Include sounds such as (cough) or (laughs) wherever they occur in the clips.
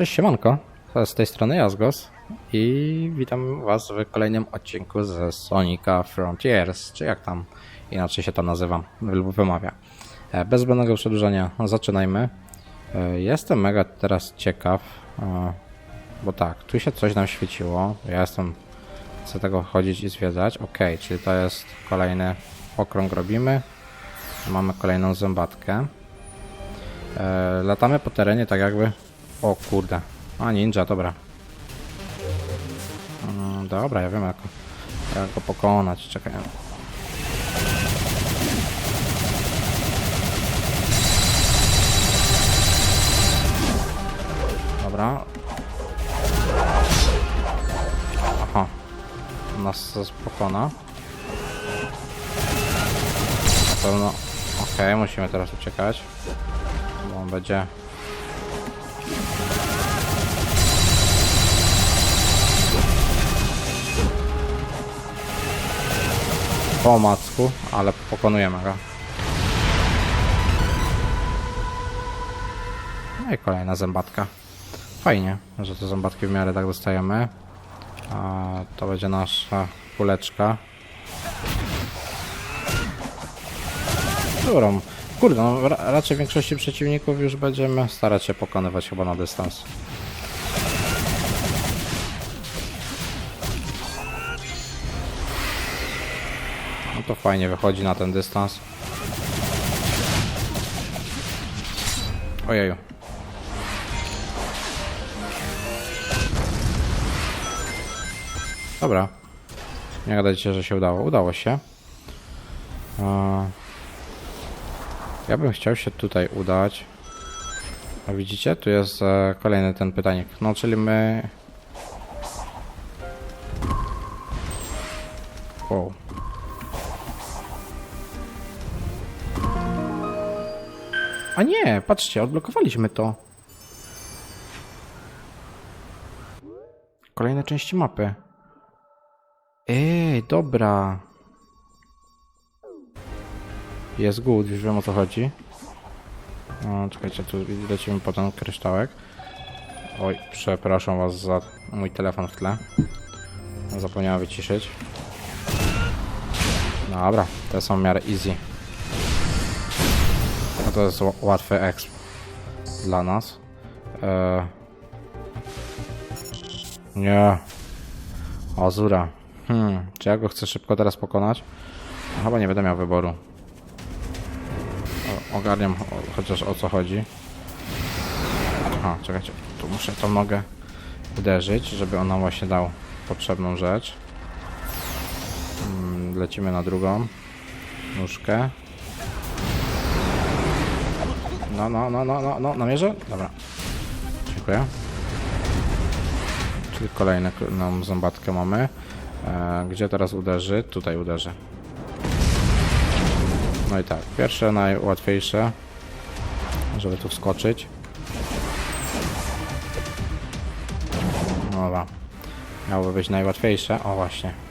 Cześć siemanko, z tej strony Jazgos i witam was w kolejnym odcinku ze Sonica Frontiers, czy jak tam inaczej się to nazywa lub wymawia. E, Bez zbędnego przedłużania zaczynajmy. E, Jestem mega teraz ciekaw, e, bo tak, tu się coś nam świeciło, ja jestem, chcę tego chodzić i zwiedzać, ok, czyli to jest kolejny okrąg robimy, mamy kolejną zębatkę. Latamy po terenie tak jakby... O kurde. A ninja, dobra. Mm, dobra, ja wiem jak, jak go pokonać. Czekaj. Dobra. Aha. Nas pokona. Na pewno... Okej, musimy teraz uciekać. Bo on będzie... Po macku, ale pokonujemy go. No i kolejna zębatka. Fajnie, że te zębatki w miarę tak dostajemy. A to będzie nasza kuleczka. Którą? Kurde, no, ra raczej większości przeciwników już będziemy starać się pokonywać chyba na dystans. No to fajnie wychodzi na ten dystans. Ojeju. Dobra. Nie gadajcie, że się udało. Udało się. Ja bym chciał się tutaj udać. A widzicie? Tu jest e, kolejny ten pytanik. No, czyli my... Wow. A nie, patrzcie, odblokowaliśmy to. Kolejne części mapy. Ej, dobra. Jest good, już wiem o co chodzi. O, czekajcie, tu lecimy po ten kryształek. Oj, przepraszam was za mój telefon w tle. Zapomniałem wyciszyć. Dobra, te są w miarę easy. No to jest łatwy exp dla nas. Eee... Nie. Azura. Hmm, czy ja go chcę szybko teraz pokonać? Chyba nie będę miał wyboru. Ogarniam chociaż o co chodzi. Aha, czekajcie, tu muszę tą nogę uderzyć, żeby on nam właśnie dał potrzebną rzecz. Mm, lecimy na drugą nóżkę. No, no, no, no, no, no, namierzę? Dobra. Dziękuję. Czyli kolejną zębatkę mamy. E, gdzie teraz uderzy? Tutaj uderzy. No i tak, pierwsze najłatwiejsze, żeby tu wskoczyć. Dobra. Miałoby być najłatwiejsze. O właśnie.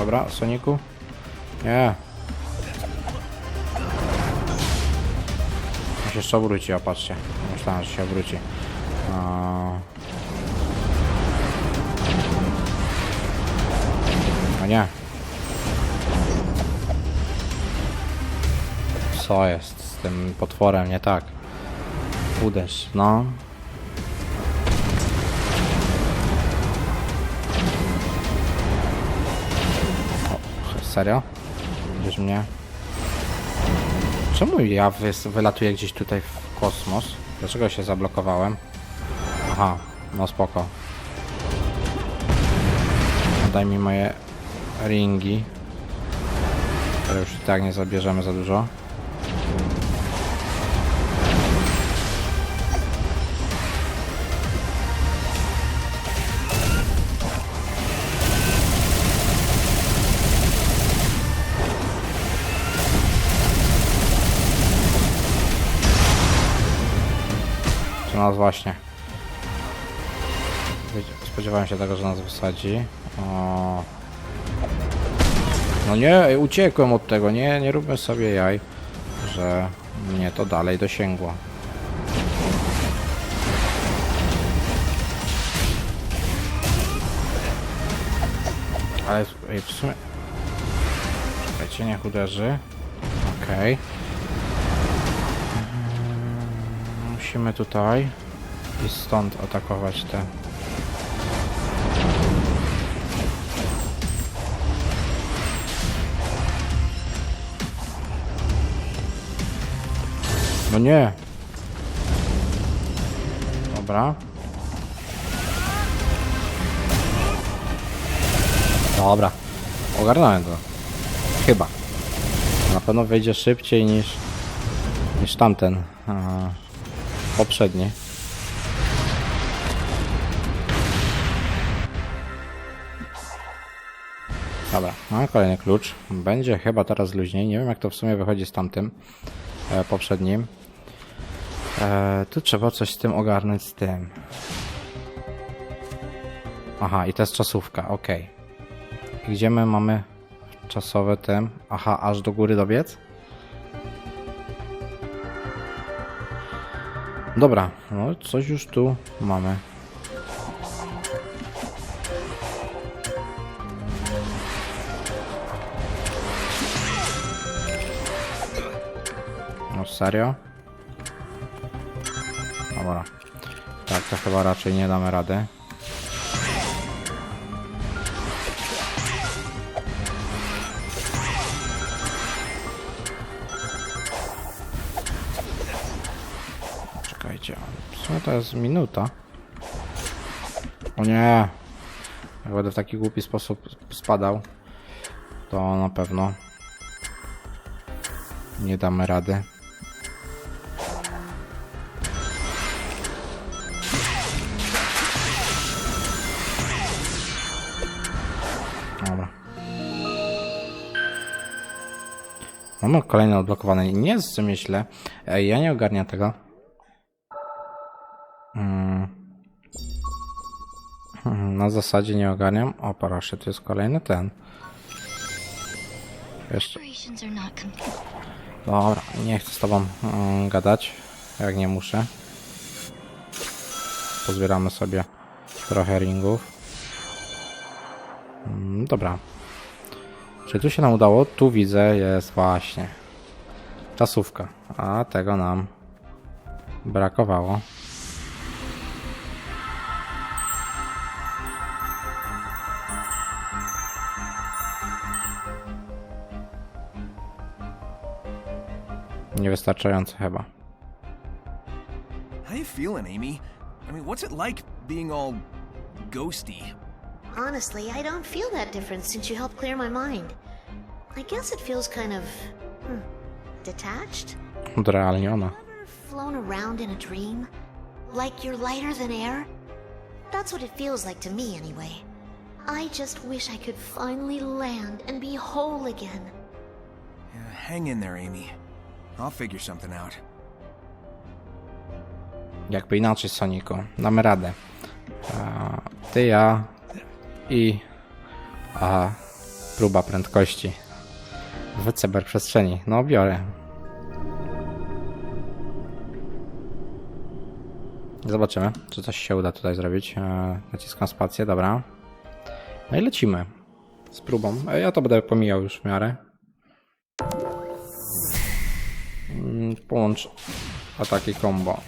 Dobra, Soniku. Nie. On się jeszcze obróci, o patrzcie. Myślałem, że się obróci. A... No nie. Co jest z tym potworem nie tak? Uderz, no. Serio? Będziesz mnie... Czemu ja wylatuję gdzieś tutaj w kosmos? Dlaczego się zablokowałem? Aha, no spoko. Daj mi moje ringi. Które już i tak nie zabierzemy za dużo. To nas właśnie. Spodziewałem się tego, że nas wysadzi. O... No nie, uciekłem od tego, nie, nie róbmy sobie jaj, że mnie to dalej dosięgło. Ale w sumie... Czekajcie, niech uderzy. Okej. Mm, Musimy tutaj i stąd atakować te... No nie! Dobra. Dobra. Ogarnąłem to. Chyba. Na pewno wejdzie szybciej niż niż tamten a, poprzedni. Dobra, mam kolejny klucz. Będzie chyba teraz luźniej. Nie wiem jak to w sumie wychodzi z tamtym e, poprzednim. E, tu trzeba coś z tym ogarnąć z tym. Aha, i to jest czasówka, ok. Gdzie my mamy czasowe tym? Aha, aż do góry dobiec? Dobra, no coś już tu mamy. No serio? Dobra. Tak, to chyba raczej nie damy rady. To jest minuta. O nie! Jak będę w taki głupi sposób spadał, to na pewno nie damy rady. Dobra. Mamy kolejne odblokowane. Nie jest myślę. Ej, ja nie ogarniam tego. Na zasadzie nie ogarniam. O, proszę, to jest kolejny ten. Jeszcze. Dobra, nie chcę z tobą mm, gadać, jak nie muszę. Pozbieramy sobie trochę ringów. Mm, dobra. Czy tu się nam udało? Tu widzę, jest właśnie czasówka, a tego nam brakowało. Niewystarczająco chyba. How you feeling, Amy? I mean, what's it like being all ghosty? Honestly, I don't feel that different since you helped clear my mind. I guess it feels kind of. Hmm, detached? Odrealniona. Ever flown around in a dream? Like you're lighter than air? That's what it feels like to me, anyway. I just wish I could finally land and be whole again. Yeah, hang in there, Amy. I'll figure something out. Jakby inaczej, Soniku. Damy radę. A, ty, ja i a, próba prędkości w cyberprzestrzeni. No, biorę. Zobaczymy, czy coś się uda tutaj zrobić. E, naciskam spację, dobra. No i lecimy z próbą. E, Ja to będę pomijał już w miarę. Połącz ataki combo.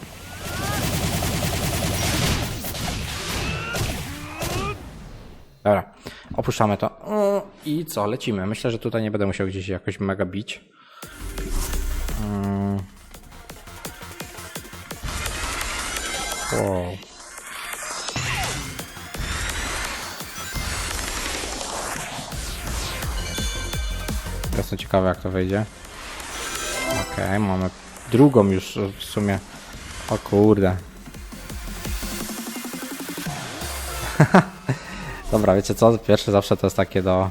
Dobra, opuszczamy to. O, I co, lecimy. Myślę, że tutaj nie będę musiał gdzieś jakoś mega bić. Mm. Wow. Jestem ciekawy jak to wyjdzie. Okej, mamy drugą już w sumie. O kurde. (laughs) Dobra, wiecie co? Pierwsze zawsze to jest takie do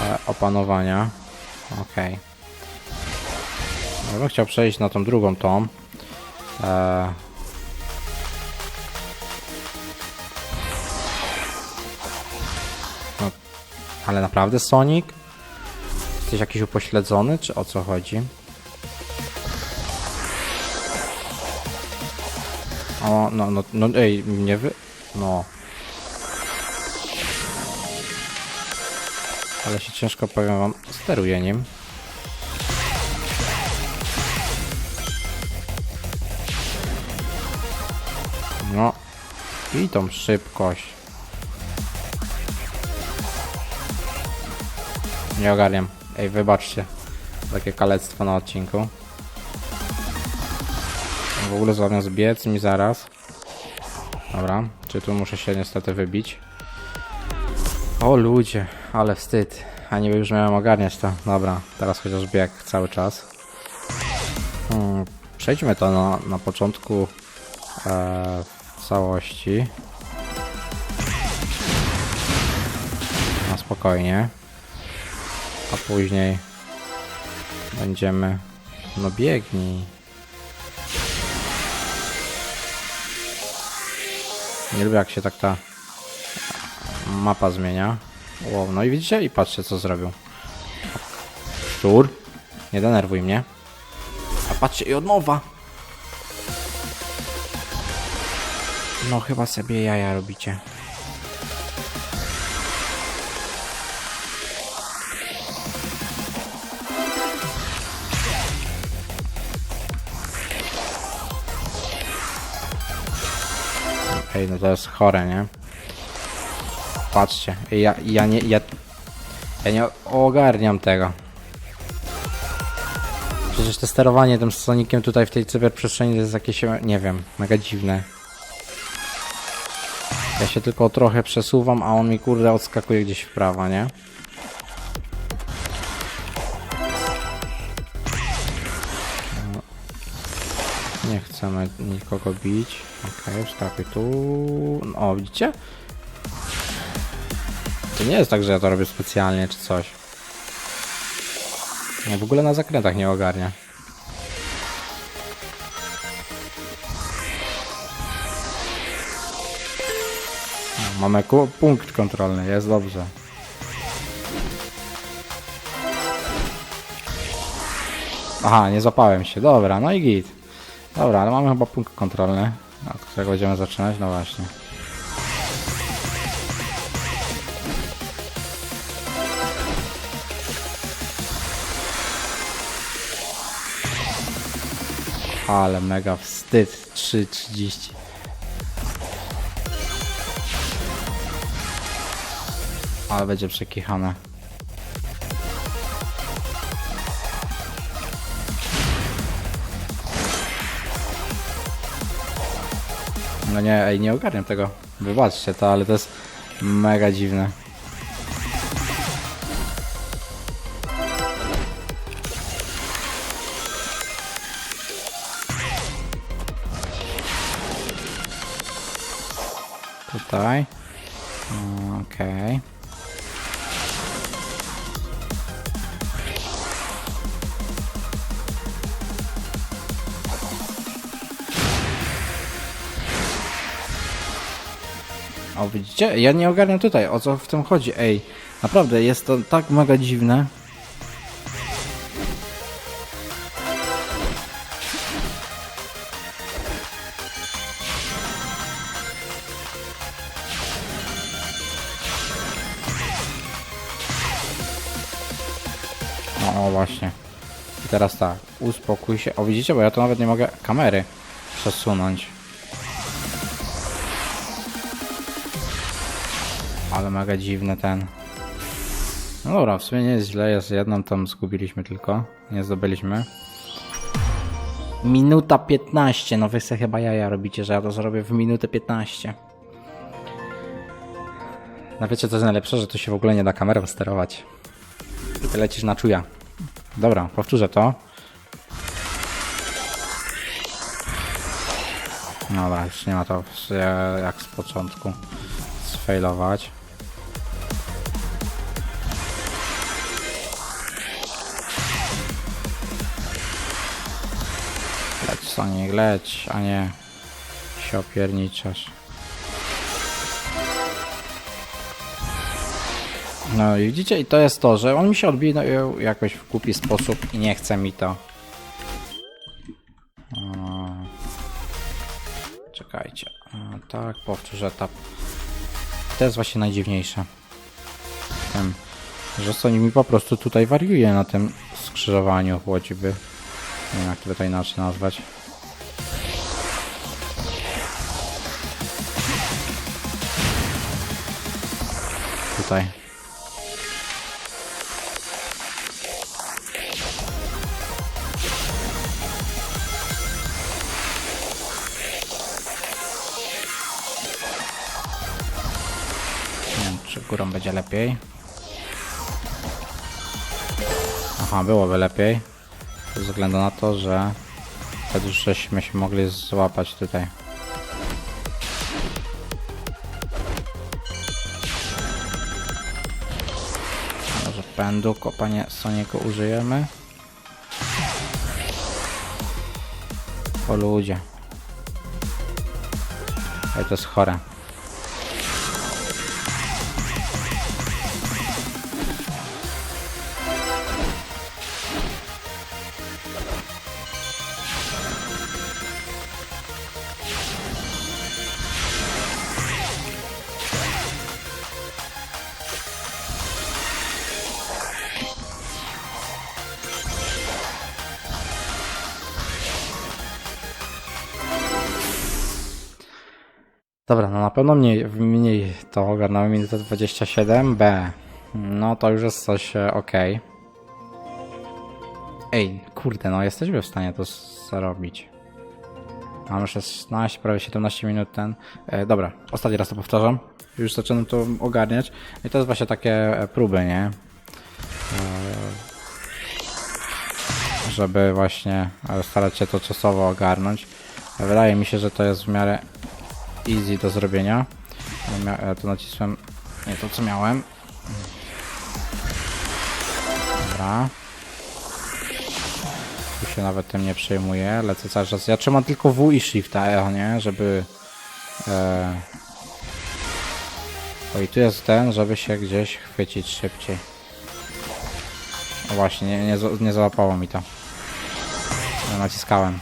e, opanowania. Okej. Ja bym chciał przejść na tą drugą tą. E, no, Ale naprawdę Sonic? Jesteś jakiś upośledzony, czy o co chodzi? O, no, no, no, ej, nie wy... No. Ale się ciężko, powiem wam, steruje nim. No. I tą szybkość. Nie ogarniam. Ej, wybaczcie. Takie kalectwo na odcinku. W ogóle zamiast biec mi zaraz. Dobra, czy tu muszę się niestety wybić? O ludzie, ale wstyd. A niby już miałem ogarniać to. Dobra, teraz chociaż bieg cały czas. Hmm, przejdźmy to na, na początku e, w całości. Na spokojnie. A później będziemy... No biegnij. Nie lubię jak się tak ta mapa zmienia. Wow, no i widzicie? I patrzcie co zrobił. Szczur. Nie denerwuj mnie. A patrzcie i odmowa. No chyba sobie jaja robicie. Ej, no to jest chore, nie? Patrzcie, ja, ja nie, ja, ja nie ogarniam tego. Przecież to sterowanie tym Sonikiem tutaj w tej cyberprzestrzeni jest jakieś, nie wiem, mega dziwne. Ja się tylko trochę przesuwam, a on mi kurde odskakuje gdzieś w prawo, nie? Nie chcemy nikogo bić. Okej, wskakuj tu. O, widzicie? To nie jest tak, że ja to robię specjalnie czy coś. W ogóle na zakrętach nie ogarnia. No, Mamy punkt kontrolny, jest dobrze. Aha, nie zapałem się. Dobra, no i git. Dobra, ale mamy chyba punkt kontrolny. Od którego będziemy zaczynać? No właśnie. Ale mega wstyd. 3.30. Ale będzie przekichane. No nie, ej, nie ogarniam tego. Wybaczcie to, ale to jest mega dziwne. Tutaj. Okej. O, widzicie? Ja nie ogarniam tutaj, o co w tym chodzi. Ej, naprawdę, jest to tak mega dziwne. O, o, właśnie. I teraz tak, uspokój się. O, widzicie, bo ja to nawet nie mogę kamery przesunąć. Ale mega dziwny ten. No dobra, w sumie nie jest źle, jest jedną tam zgubiliśmy tylko. Nie zdobyliśmy. Minuta 15, no wy se chyba jaja robicie, że ja to zrobię w minutę 15. No wiecie co jest najlepsze, że tu się w ogóle nie da kamerą sterować. Ty lecisz na czuja. Dobra, powtórzę to. Dobra, już nie ma to jak z początku sfailować. Sonic, leć, a nie się opierniczasz. No i widzicie, i to jest to, że on mi się odbijał jakoś w głupi sposób i nie chce mi to. Czekajcie. Tak, powtórz etap. To jest właśnie najdziwniejsze. Tym, że Sonic mi po prostu tutaj wariuje na tym skrzyżowaniu choćby. Nie wiem jak to tutaj inaczej nazwać. Tutaj. Nie wiem, czy górą będzie lepiej. Aha, byłoby lepiej. Ze względu na to, że wtedy żeśmy się mogli złapać tutaj. Pędu, kopanie Soniego użyjemy. O ludzie. Ej, to jest chore. Dobra, no na pewno mniej, mniej to ogarnąłem minutę 27, B. No to już jest coś e, ok. Ej, kurde, no jesteśmy w stanie to zrobić. Mamy 16, prawie 17 minut ten. E, dobra, ostatni raz to powtarzam. Już zaczynam to ogarniać. I to jest właśnie takie e, próby, nie? E, żeby właśnie e, starać się to czasowo ogarnąć. Wydaje mi się, że to jest w miarę easy do zrobienia. Ja to nacisłem nie to co miałem. Dobra. Tu się nawet tym nie przejmuję, lecę cały czas. Ja trzymam tylko W i Shifta, e, nie? Żeby... E... O i tu jest ten, żeby się gdzieś chwycić szybciej. Właśnie, nie, nie, nie załapało mi to. Naciskałem.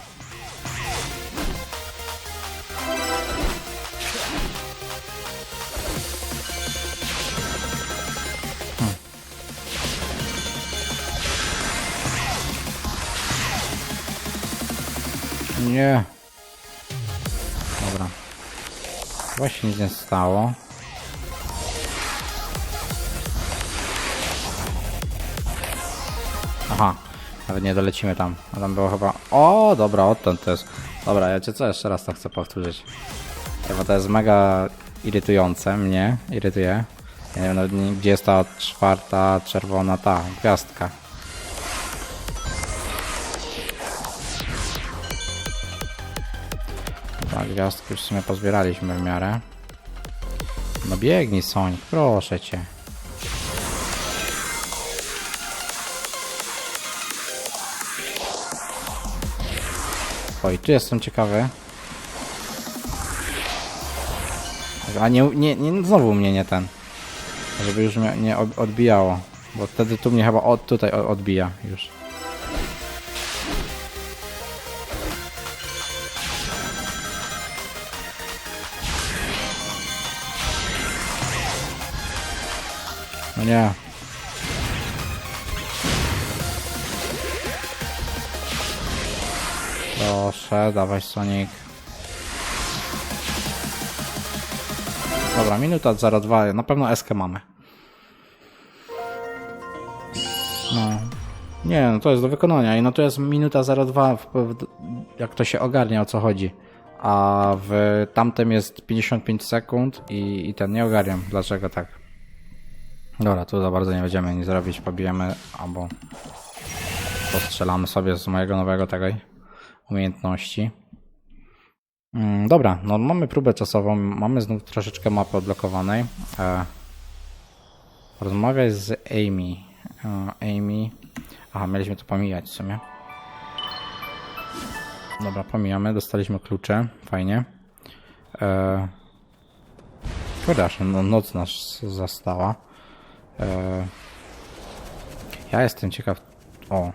Nie. Dobra. Właśnie nic nie stało. Aha. Nawet nie dolecimy tam. A tam było chyba... O, dobra, odtąd to jest. Dobra, ja cię co jeszcze raz to chcę powtórzyć. Bo to jest mega irytujące mnie. Irytuje. Ja nie wiem gdzie jest ta czwarta czerwona ta gwiazdka. Gwiazdki już w sumie pozbieraliśmy w miarę. No biegnij Sonic, proszę cię. Oj, tu jestem ciekawy. A nie, nie, nie znowu mnie nie ten. Żeby już mnie nie od- odbijało. Bo wtedy tu mnie chyba od tutaj odbija już. No nie. Proszę, dawaj Sonic. Dobra, minuta 02. Na pewno eskę mamy. No. Nie, no to jest do wykonania. I no to jest minuta 02, w, w, jak to się ogarnia o co chodzi. A w tamtym jest 55 sekund i, i ten nie ogarniam. Dlaczego tak? Dobra, tu za bardzo nie będziemy nic zrobić, pobijemy albo postrzelamy sobie z mojego nowego tego umiejętności. Mm, dobra, no mamy próbę czasową, mamy znów troszeczkę mapy odblokowanej. E, rozmawiaj z Amy. E, Amy. Aha, mieliśmy to pomijać w sumie. Dobra, pomijamy, dostaliśmy klucze, fajnie. E, przepraszam, no, noc nas zastała. E, ja jestem ciekaw. O.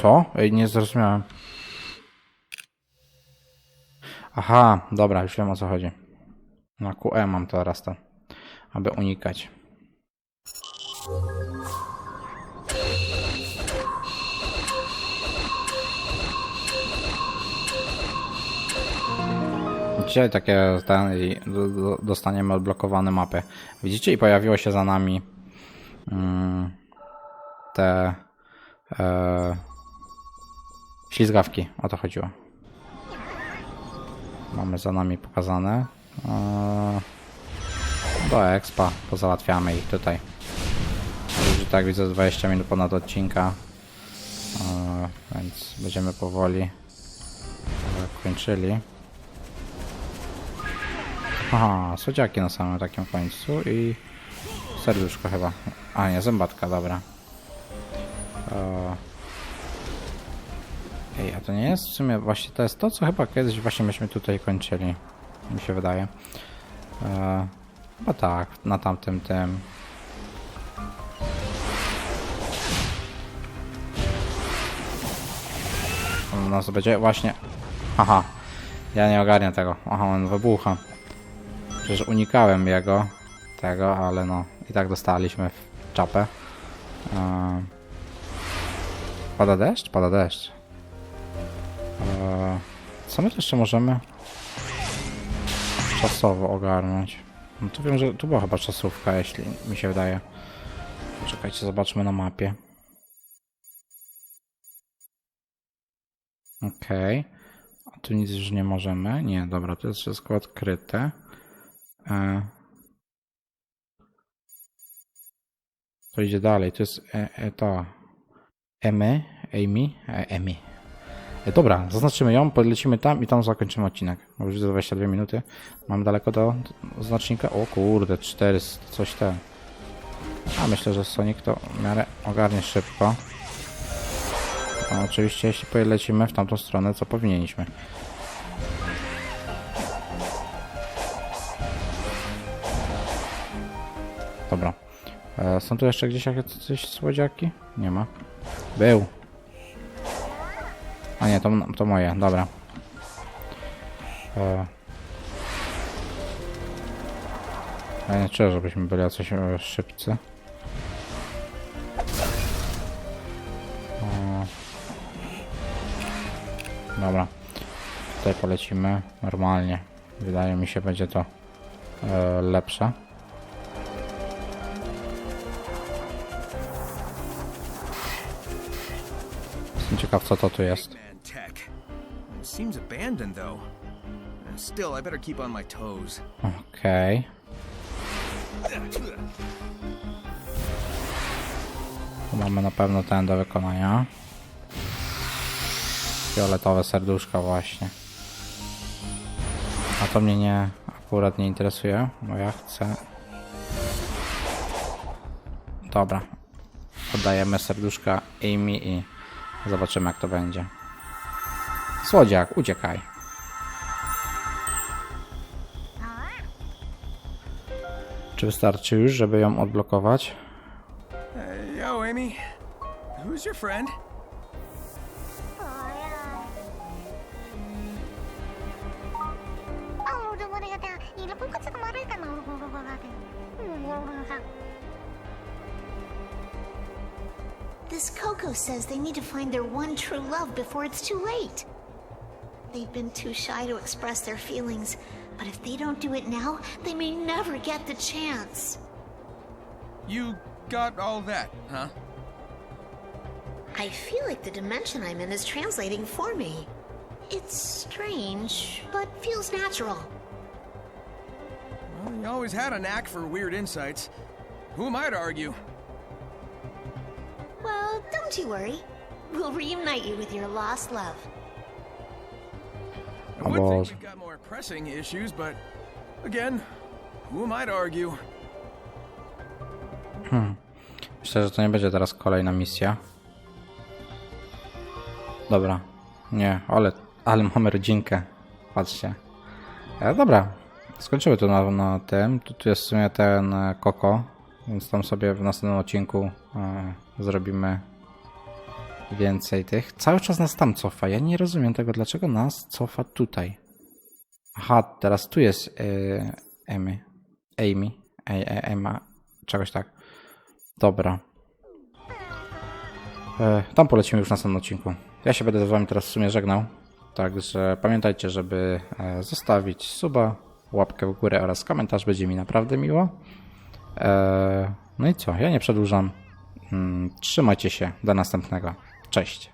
Co? Ej, nie zrozumiałem. Aha, dobra, już wiem o co chodzi. Na QE mam teraz to, aby unikać. Dzisiaj takie dostaniemy odblokowane mapy. Widzicie? I pojawiło się za nami mm, te e, ślizgawki. O to chodziło. Mamy za nami pokazane. E, do expa pozałatwiamy ich tutaj. Już tak widzę 20 minut ponad odcinka. E, więc będziemy powoli e, kończyli. Aha, słodziaki na samym takim końcu i serduszko chyba. A nie, zębatka, dobra. Ej, a to nie jest w sumie właśnie to jest to, co chyba kiedyś właśnie myśmy tutaj kończyli. Mi się wydaje. E, Chyba tak, na tamtym tym. U nas będzie właśnie. Aha, ja nie ogarnię tego. Aha, on wybucha. Przecież unikałem jego, tego, ale no i tak dostaliśmy w czapę. Eee, pada deszcz? Pada deszcz. Eee, co my jeszcze możemy czasowo ogarnąć? No tu wiem, że tu była chyba czasówka, jeśli mi się wydaje. Czekajcie, zobaczmy na mapie. Okej. A tu nic już nie możemy. Nie, dobra, to jest wszystko odkryte. E, to idzie dalej. To jest e, e, to. Emy, Amy, e, Emy. E, dobra, zaznaczymy ją, podlecimy tam i tam zakończymy odcinek. Bo już za 22 minuty. Mamy daleko do znacznika. O kurde, 400, coś ten. A myślę, że Sonic to w miarę ogarnie szybko. A oczywiście, jeśli polecimy w tamtą stronę, co powinniśmy. E, są tu jeszcze gdzieś jakieś słodziaki? Nie ma. Był. A nie, to, to moje, dobra. E... Ja nie czuję, żebyśmy byli jacyś e, szybcy. O. Dobra. Tutaj polecimy normalnie. Wydaje mi się, będzie to e, lepsze. Ciekaw, co to tu jest. Okej. Tu mamy na pewno ten do wykonania. Fioletowe serduszka właśnie. A to mnie nie akurat nie interesuje, bo ja chcę... Dobra. Oddajemy serduszka Amy i zobaczymy jak to będzie. Słodziak, uciekaj. Czy wystarczy już, żeby ją odblokować? Yo, Amy. Who's your friend? あ、This Coco says they need to find their one true love before it's too late. They've been too shy to express their feelings, but if they don't do it now, they may never get the chance. You got all that, huh? I feel like the dimension I'm in is translating for me. It's strange, but feels natural. Well, you always had a knack for weird insights. Who am I to argue? Don't you worry. We'll reunite you with your lost love. I would think we've got more pressing issues, but again, who am I to argue? Myślę, że to nie będzie teraz kolejna misja. Dobra. Nie, ale Ale (laughs) mamy rodzinkę. Patrzcie. E, dobra. Skończymy to na, na tym. Tu, tu jest w sumie ten e, Koko. Więc tam sobie w następnym odcinku e, zrobimy więcej tych. Cały czas nas tam cofa. Ja nie rozumiem tego, dlaczego nas cofa tutaj. Aha, teraz tu jest yy, Amy. Amy. Emma. Czegoś tak. Dobra. E, tam polecimy już w następnym odcinku. Ja się będę z wami teraz w sumie żegnał. Także pamiętajcie, żeby e, zostawić suba, łapkę w górę oraz komentarz. Będzie mi naprawdę miło. E, no i co? Ja nie przedłużam. Mm, Trzymajcie się. Do następnego. Cześć.